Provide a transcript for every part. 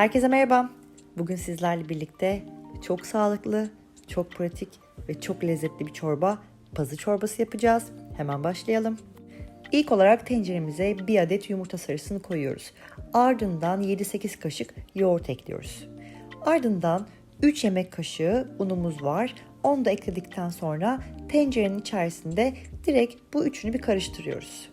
Herkese merhaba. Bugün sizlerle birlikte çok sağlıklı, çok pratik ve çok lezzetli bir çorba, pazı çorbası yapacağız. Hemen başlayalım. İlk olarak tenceremize bir adet yumurta sarısını koyuyoruz. Ardından 7-8 kaşık yoğurt ekliyoruz. Ardından 3 yemek kaşığı unumuz var. Onu da ekledikten sonra tencerenin içerisinde direkt bu üçünü bir karıştırıyoruz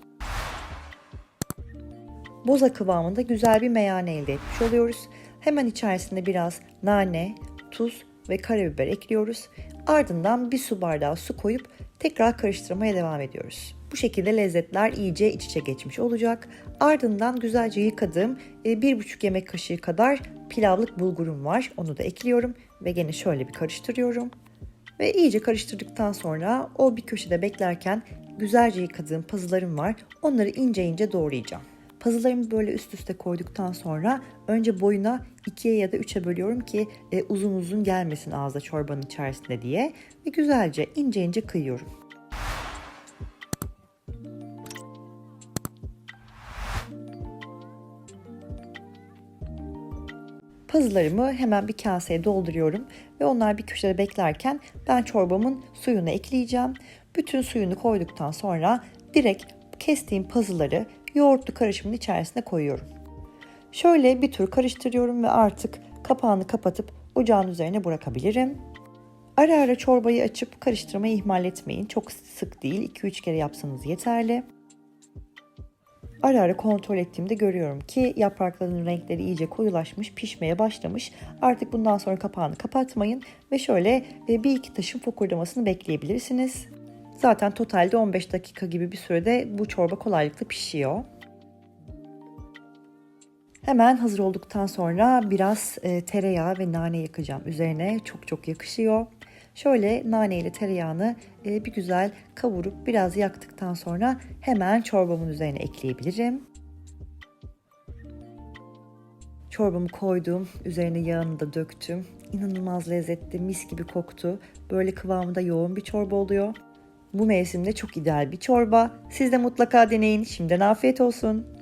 boza kıvamında güzel bir meyane elde etmiş oluyoruz. Hemen içerisinde biraz nane, tuz ve karabiber ekliyoruz. Ardından bir su bardağı su koyup tekrar karıştırmaya devam ediyoruz. Bu şekilde lezzetler iyice iç içe geçmiş olacak. Ardından güzelce yıkadığım e, bir buçuk yemek kaşığı kadar pilavlık bulgurum var. Onu da ekliyorum ve gene şöyle bir karıştırıyorum. Ve iyice karıştırdıktan sonra o bir köşede beklerken güzelce yıkadığım pazılarım var. Onları ince ince doğrayacağım. Pazılarımı böyle üst üste koyduktan sonra önce boyuna ikiye ya da üçe bölüyorum ki e, uzun uzun gelmesin ağza çorbanın içerisinde diye. Ve güzelce ince ince kıyıyorum. Pazılarımı hemen bir kaseye dolduruyorum ve onlar bir köşede beklerken ben çorbamın suyunu ekleyeceğim. Bütün suyunu koyduktan sonra direkt kestiğim pazıları yoğurtlu karışımın içerisine koyuyorum. Şöyle bir tur karıştırıyorum ve artık kapağını kapatıp ocağın üzerine bırakabilirim. Ara ara çorbayı açıp karıştırmayı ihmal etmeyin. Çok sık değil, 2-3 kere yapsanız yeterli. Ara ara kontrol ettiğimde görüyorum ki yaprakların renkleri iyice koyulaşmış, pişmeye başlamış. Artık bundan sonra kapağını kapatmayın ve şöyle e, bir iki taşın fokurdamasını bekleyebilirsiniz. Zaten totalde 15 dakika gibi bir sürede bu çorba kolaylıkla pişiyor. Hemen hazır olduktan sonra biraz e, tereyağı ve nane yakacağım. Üzerine çok çok yakışıyor. Şöyle nane ile tereyağını e, bir güzel kavurup biraz yaktıktan sonra hemen çorbamın üzerine ekleyebilirim. Çorbamı koydum, üzerine yağını da döktüm. İnanılmaz lezzetli, mis gibi koktu. Böyle kıvamında yoğun bir çorba oluyor. Bu mevsimde çok ideal bir çorba. Siz de mutlaka deneyin. Şimdiden afiyet olsun.